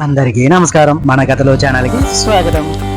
అందరికీ నమస్కారం. మన కథలో ఛానల్కి స్వాగతం.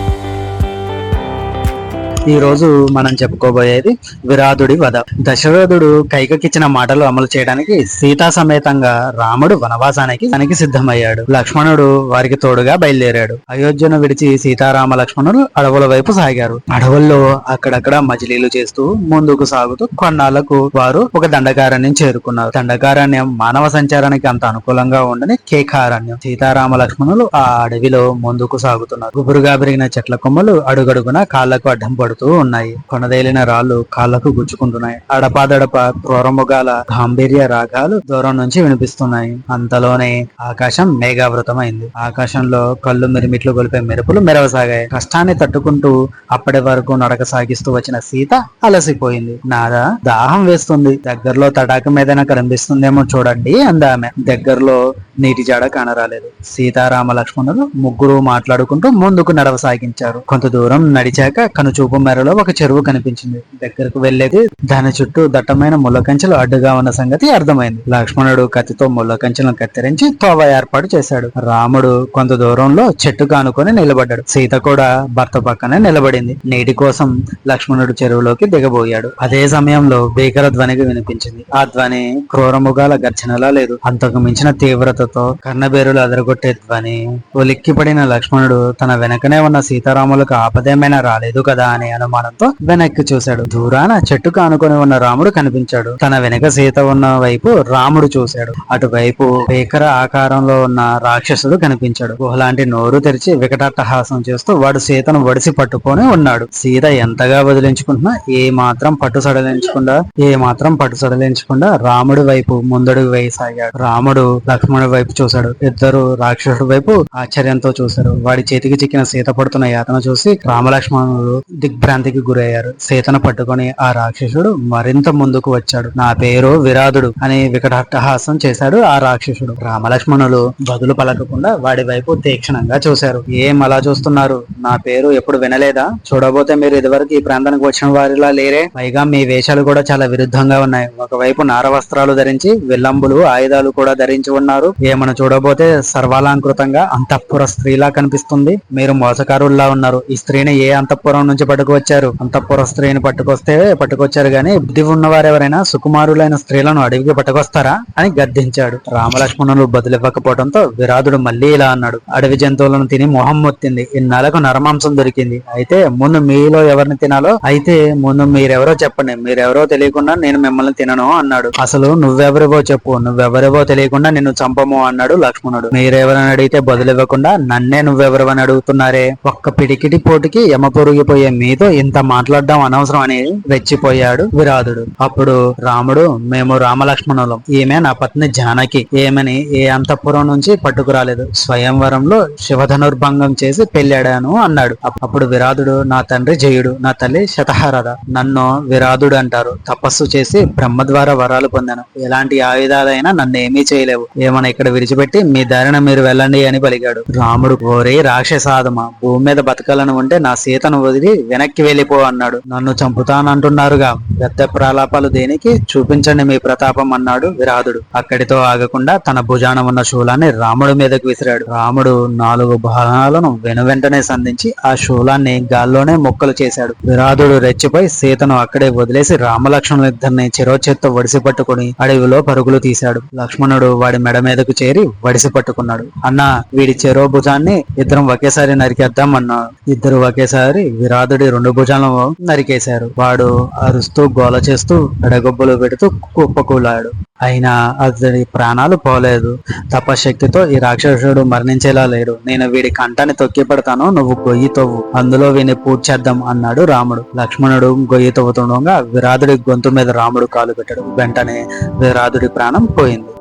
ఈ రోజు మనం చెప్పుకోబోయేది విరాధుడి వధ. దశరథుడు కైకకిచ్చిన మాటలు అమలు చేయడానికి సీతా సమేతంగా రాముడు వనవాసానికి తనకి సిద్ధమయ్యాడు. లక్ష్మణుడు వారికి తోడుగా బయలుదేరాడు. అయోధ్యను విడిచి సీతారామ లక్ష్మణుడు అడవుల వైపు సాగారు. అడవుల్లో అక్కడక్కడ మజిలీలు చేస్తూ ముందుకు సాగుతూ కొన్నాళ్ళకు వారు ఒక దండకారణ్యం చేరుకున్నారు. దండకారణ్యం మానవ సంచారానికి అంత అనుకూలంగా ఉండని కేకారణ్యం. సీతారామ లక్ష్మణులు ఆ అడవిలో ముందుకు సాగుతున్నారు. గుబురుగా పెరిగిన చెట్ల కొమ్మలు అడుగడుగున కాళ్ళకు అడ్డం పడుతూ ఉన్నాయి. కొనదేలిన రాళ్ళు కాళ్ళకు గుచ్చుకుంటున్నాయి. అడపాదడప క్రూరముగాల గాంభీర్య రాగాలు దూరం నుంచి వినిపిస్తున్నాయి. అంతలోనే ఆకాశం మేఘావృతమైంది. ఆకాశంలో కళ్ళు మిరిమిట్లు గొలిపే మెరుపులు మెరవసాగాయి. కష్టాన్ని తట్టుకుంటూ అప్పటి వరకు నడక సాగిస్తూ వచ్చిన సీత అలసిపోయింది. నాదా దాహం వేస్తుంది. దగ్గరలో తటాకం ఏదైనా కనిపిస్తుందేమో చూడండి అందామె. దగ్గరలో నీటి జాడ కానరాలేదు. సీతారామ లక్ష్మణులు ముగ్గురు మాట్లాడుకుంటూ ముందుకు నడవసాగించారు. కొంత దూరం నడిచాక కనుచూపు మేరలో ఒక చెరువు కనిపించింది. దగ్గరకు వెళ్ళేది దాని చుట్టూ దట్టమైన ముళ్ళకంచెలు అడ్డుగా ఉన్న సంగతి అర్థమైంది. లక్ష్మణుడు కత్తితో ముళ్ళకంచెలను కత్తిరించి తోవ ఏర్పాటు చేశాడు. రాముడు కొంత దూరంలో చెట్టు కానుకొని నిలబడ్డాడు. సీత కూడా భర్త పక్కనే నిలబడింది. నీటి కోసం లక్ష్మణుడు చెరువులోకి దిగబోయాడు. అదే సమయంలో భీకర ధ్వనికి వినిపించింది. ఆ ధ్వని క్రూరముగాల గర్జనలా లేదు. అంతకు మించిన తీవ్రతతో కన్నబేరులు అదరగొట్టే ధ్వని ఉలిక్కిపడిన లక్ష్మణుడు తన వెనకనే ఉన్న సీతారాములకు ఆపదేమైనా రాలేదు కదా అని అనుమానంతో వెనక్కి చూశాడు. దూరాన చెట్టుకు ఆనుకొని ఉన్న రాముడు కనిపించాడు. తన వెనక సీత ఉన్న వైపు రాముడు చూశాడు. అటువైపు భీకర ఆకారంలో ఉన్న రాక్షసుడు కనిపించాడు. గుహలాంటి నోరు తెరిచి వికటాట్టహాసం చేస్తూ వాడు సీతను వడిసి పట్టుకొని ఉన్నాడు. సీత ఎంతగా వదిలించుకుంటున్నా ఏ మాత్రం పట్టు సడలించకుండా ఏ మాత్రం పట్టు సడలించకుండా రాముడి వైపు ముందడుగు వేయసాగాడు. రాముడు లక్ష్మణుడి వైపు చూశాడు. ఇద్దరు రాక్షసుడి వైపు ఆశ్చర్యంతో చూశారు. వాడి చేతికి చిక్కిన సీత పడుతున్న యాతన చూసి రామలక్ష్మణుడు దిగ్భ్రాంతికి గురయ్యారు. సీతను పట్టుకొని ఆ రాక్షసుడు మరింత ముందుకు వచ్చాడు. నా పేరు విరాధుడు అని వికటాట్టహాసం చేశాడు ఆ రాక్షసుడు. రామలక్ష్మణులు బదులు పలకకుండా వాడి వైపు తీక్షణంగా చూశారు. ఏం అలా చూస్తున్నారు? నా పేరు ఎప్పుడు వినలేదా? చూడబోతే మీరు ఇదివరకు ఈ ప్రాంతానికి వచ్చిన వారిలా లేరే? పైగా మీ వేషాలు కూడా చాలా విరుద్ధంగా ఉన్నాయి. ఒకవైపు నార వస్త్రాలు ధరించి విల్లంబులు ఆయుధాలు కూడా ధరించి ఉన్నారు. ఏమను చూడబోతే సర్వాలంకృతంగా అంతఃపుర స్త్రీలా కనిపిస్తుంది. మీరు మోసకారుల్లా ఉన్నారు. ఈ స్త్రీని ఏ అంతఃపురం నుంచి పట్టుకొచ్చారు అంతఃపుర స్త్రీని పట్టుకొస్తే పట్టుకొచ్చారు గాని బుద్ధి ఉన్నవారు ఎవరైనా సుకుమారులైన స్త్రీలను అడవికి పట్టుకొస్తారా అని గద్దించాడు. రామలక్ష్మణులు బదులివ్వకపోవడంతో విరాధుడు మళ్ళీ ఇలా అన్నాడు. అడవి జంతువులను తిని మొహం మొత్తింది. ఇన్నాళ్ళకు నరమాంసం దొరికింది. అయితే ముందు మీలో ఎవరిని తినాలో? అయితే ముందు మీరెవరో చెప్పండి. మీరెవరో తెలియకుండా నేను మిమ్మల్ని తినను అన్నాడు. అసలు నువ్వెవరివో చెప్పు. నువ్వెవరివో తెలియకుండా నిన్ను చంపము అన్నాడు లక్ష్మణుడు. మీరెవరని అడిగితే బదులివ్వకుండా నన్నే నువ్వెవరవని అడుగుతున్నారే? ఒక్క పిడికిటి పోటుకి యమ పొరిగిపోయే మీతో ఇంత మాట్లాడడం అనవసరం అని రెచ్చిపోయాడు విరాధుడు అప్పుడు రాముడు మేము రామలక్ష్మణులం. ఈమె నా పత్ని జానకి. ఏమని ఏ అంతఃపురం నుంచి పట్టుకురాలేదు. స్వయంవరంలో శివధనుర్భంగం చేసి పెళ్ళాడాను అన్నాడు. అప్పుడు విరాధుడు నా తండ్రి జయుడు నా తల్లి శతహారథ. నన్ను విరాధుడు అంటారు. తపస్సు చేసి బ్రహ్మ ద్వారా వరాలు పొందాను. ఎలాంటి ఆయుధాలైనా నన్ను ఏమీ చేయలేవు. ఏమైనా ఇక్కడ విడిచిపెట్టి మీ దారిన మీరు వెళ్ళండి అని పలికాడు. రాముడు ఓరే రాక్షసాధమ భూమి మీద బతకాలను ఉంటే నా సీతను వదిలి వెనక్కి వెళ్ళిపో అన్నాడు. నన్ను చంపుతానంటున్నారుగా. పెద్ద ప్రలాపాలు దేనికి? చూపించండి మీ ప్రతాపం అన్నాడు విరాధుడు అక్కడితో ఆగకుండా తన భుజాన ఉన్న శూలాన్ని రాముడి మీదకు విసిరాడు. రాముడు నాలుగు బాణాలను వెనువెంటనే సంధించి ఆ శూలాన్ని గాల్లోనే మొక్కలు చేశాడు. విరాధుడు రెచ్చిపోయి సీతను అక్కడే వదిలేసి రామలక్ష్మణుల ఇద్దరిని చెరోచేత్తో వడిసి పట్టుకుని అడవిలో పరుగులు తీశాడు. లక్ష్మణుడు వాడి మెడ మీదకు చేరి వడిసి పట్టుకున్నాడు. అన్న వీడి చెరో భుజాన్ని ఇద్దరం ఒకేసారి నరికేద్దాం అన్నాడు ఇద్దరు ఒకేసారి విరాధుడి రెండు భుజాలను నరికేశారు. వాడు అరుస్తూ గోల చేస్తూ ఎడగొబ్బలు పెడుతూ కుప్పకూలాడు. అయినా అతడి ప్రాణాలు పోలేదు. తపశక్తితో ఈ రాక్షసుడు మరణించేలా లేడు. నేను వీడి కంఠాన్ని తొక్కి పెడతాను నువ్వు గొయ్యి తవ్వు. అందులో వీని పూడ్చేద్దాం అన్నాడు రాముడు. లక్ష్మణుడు గొయ్యి తవ్వుతుండగా విరాధుడి గొంతు మీద రాముడు కాలు పెట్టాడు. వెంటనే విరాధుడి ప్రాణం పోయింది.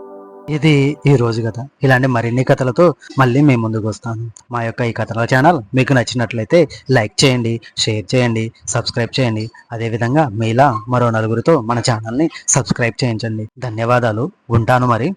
ఇది ఈ రోజు కథ. ఇలాంటి మరిన్ని కథలతో మళ్ళీ మేము ముందుకు వస్తాను. మా యొక్క ఈ కథల ఛానల్ మీకు నచ్చినట్లయితే లైక్ చేయండి షేర్ చేయండి సబ్స్క్రైబ్ చేయండి. అదేవిధంగా మీలా మరో నలుగురితో మన ఛానల్ని సబ్స్క్రైబ్ చేయించండి. ధన్యవాదాలు. ఉంటాను మరి.